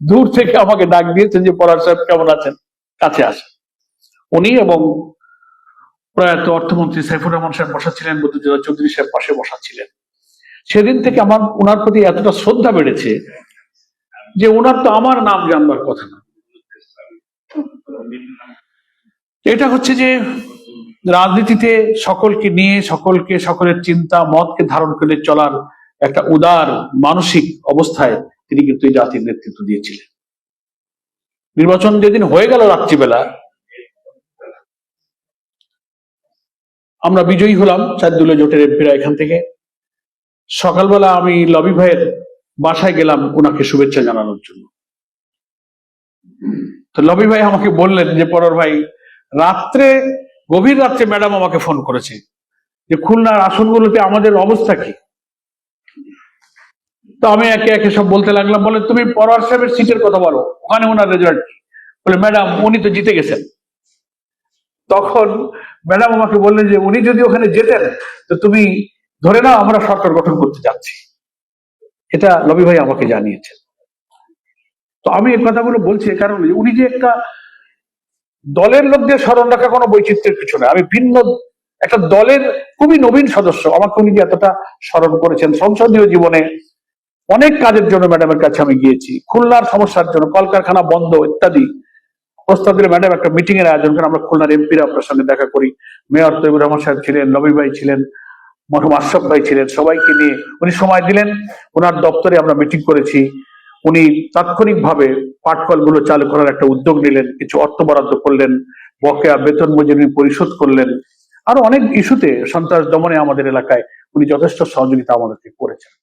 দূর থেকে আমাকে ডাক দিয়েছেন যে, পরার সাহেব কেমন আছেন? কাছে আসেন। উনি এবং প্রয়াত অর্থমন্ত্রী সাইফুর রহমান সাহেব বসা ছিলেন চৌধুরী সাহেব পাশে বসা ছিলেন সেদিন থেকে আমার ওনার প্রতি এতটা শ্রদ্ধা বেড়েছে যে ওনার তো আমার নাম জানবার কথা না। এটা হচ্ছে যে, রাজনীতিতে সকলকে নিয়ে, সকলকে, সকলের চিন্তা, মতকে ধারণ করে চলার একটা উদার মানসিক অবস্থায় তিনি কিন্তু এই জাতির নেতৃত্ব দিয়েছিলেন। নির্বাচন যেদিন হয়ে গেল রাত্রিবেলা, আমরা বিজয়ী হলাম চারদুলে জোটের এমপিরা এখান থেকে। সকালবেলা আমি লবি ভাইয়ের বাসায় গেলাম ওনাকে শুভেচ্ছা জানানোর জন্য। তো লবি ভাই আমাকে বললেন যে, পরর ভাই, রাত্রে, গভীর রাত্রে ম্যাডাম আমাকে ফোন করেছে যে, খুলনার আসনগুলোতে আমাদের অবস্থা কি? তো আমি একে একে সব বলতে লাগলাম, বলে, তুমি পরোয়ার সাহেবের সিটের কথা বলো, ওখানে ওনার রেজাল্ট বলে, ম্যাডাম, উনি তো জিতে গেছেন। তখন ম্যাডাম আমাকে বললেন যে, উনি যদি ওখানে যেতেন তো তুমি ধরে নাও আমরা সরকার গঠন করতে যাচ্ছি। এটা লবি ভাই আমাকে জানিয়েছেন। তো আমি এই কথাগুলো বলছি কারণ উনি যে একটা দলের লোকদের স্মরণ রাখা কোনো বৈচিত্র্যের কিছু আমি ভিন্ন একটা দলের খুবই নবীন সদস্য, আমাকে উনি যে এতটা স্মরণ করেছেন সংসদীয় জীবনে অনেক কাজের জন্য ম্যাডামের কাছে আমি গিয়েছি। খুলনার সমস্যার জন্য, কলকারখানা বন্ধ, ইত্যাদি। প্রস্তাব দিলে ম্যাডাম একটা মিটিং এর আয়োজন করেন আমরা খুলনার এমপিরা আপনার সঙ্গে দেখা করি। মেয়র তৈবুর রহমান সাহেব ছিলেন, নবী ভাই ছিলেন, মরহুম আশরাফ ভাই ছিলেন, সবাইকে নিয়ে উনি সময় দিলেন। ওনার দপ্তরে আমরা মিটিং করেছি। উনি তাৎক্ষণিকভাবে পাটকলগুলো চালু করার একটা উদ্যোগ নিলেন, কিছু অর্থ বরাদ্দ করলেন, বকেয়া বেতন মজুরি পরিশোধ করলেন। আরও অনেক ইস্যুতে সন্ত্রাস দমনে আমাদের এলাকায় উনি যথেষ্ট সহযোগিতা আমাদেরকে করেছেন।